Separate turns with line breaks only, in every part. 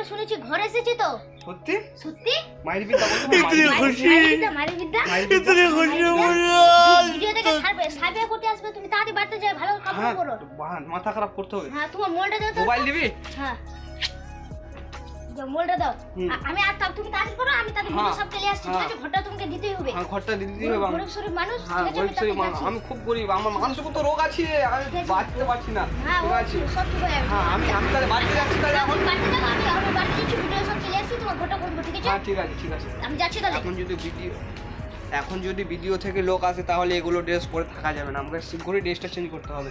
আমরা শুনেছি ঘরে এসেছি তো।
সত্যি?
সত্যি?
মায়ের বিদ্যা
ইতনি খুশি।
মায়ের বিদ্যা
ইতনি খুশি
ভিডিও থেকে সার্ভে সার্ভে করতে আসবে তুমি তাড়াতাড়ি বাড়তে যাও ভালো কাপড় হ্যাঁ, পরো।
বাহান মাথা খারাপ করতে হবে।
হ্যাঁ তোমার মোবাইলটা দাও তো।
মোবাইল দিবি?
হ্যাঁ। যা মোলটা দাও। আমি আর তুমি তাড়াতাড়ি পরো আমি তাড়াতাড়ি
হ্যাঁ,
ভিডিও সব চলে আসছি
হ্যাঁ।
ঠিক আছে? ঘরটা তোমাকে দিতেই হবে।
হ্যাঁ ঘরটা দিতেই হবে
গরিব গরিব মানুষ
হ্যাঁ গরিব
গরিব
মানুষ। আমি খুব গরিব আমার মানুষের কত রোগ আছে আমি বাঁচতে পারছি না।
হ্যাঁ সব ঠিক হয়ে যাবে।
হ্যাঁ আমি আমি তাহলে বাড়িতে যাচ্ছি তাহলে এখন?
ভিডিও সব চলে আসছি তোমার ঘরটা করব ঠিক আছে
হ্যাঁ ঠিক আছে ঠিক আছে।
আমি যাচ্ছি তাহলে।
এখন যদি ভিডিও এখন যদি ভিডিও থেকে লোক আসে তাহলে এগুলো ড্রেস পরে থাকা যাবে না। আমাকে শীঘ্রই ড্রেসটা চেঞ্জ করতে হবে।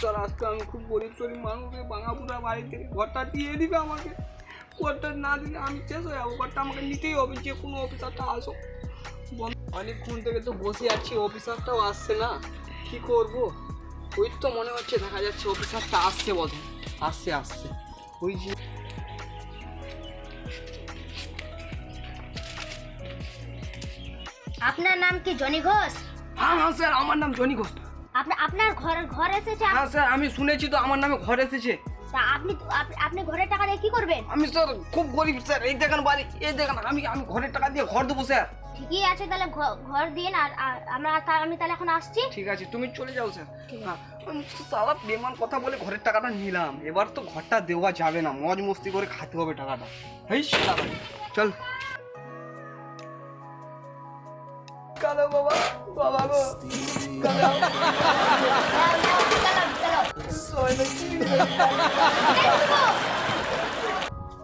স্যার আজকে আমি খুব গরিব শরীর মানুষ বাঙাপুরা বাড়ি থেকে ঘরটা দিয়ে দিবে আমাকে। ঘরটা না দিলে আমি শেষ হয়ে যাব। ঘরটা আমাকে নিতেই হবে যে কোনো অফিসারটা আসো অনেকক্ষণ থেকে তো বসে আছি অফিসারটাও আসছে না। কি করব? ওই তো মনে হচ্ছে দেখা যাচ্ছে অফিসারটা আসছে হয়। আসছে আসছে। ওই যে
আপনার নাম কি জনি ঘোষ?
হ্যাঁ হ্যাঁ স্যার আমার নাম জনি ঘোষ।
আপনার আপনার ঘর ঘর এসেছে
হ্যাঁ স্যার আমি শুনেছি তো আমার নামে ঘর এসেছে।
তা আপনি আপ- আপনি ঘরের টাকা দিয়ে কি করবেন?
আমি স্যার খুব গরিব স্যার। এই দেখেন বাড়ি এই দেখেন আমি আমি ঘরের টাকা দিয়ে ঘর দেবো স্যার।
ঠিকই আছে তাহলে ঘর দিন আর আর আমরা তা- আমি তাহলে এখন আসছি।
ঠিক আছে তুমি চলে যাও স্যার। হ্যাঁ সারা বেমান কথা বলে ঘরের টাকাটা নিলাম। এবার তো ঘরটা দেওয়া যাবে না মজ মস্তি করে খাতে হবে টাকাটা। হেই চল। কালো বাবা বাবা গো। কি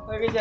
হয়ে গেছে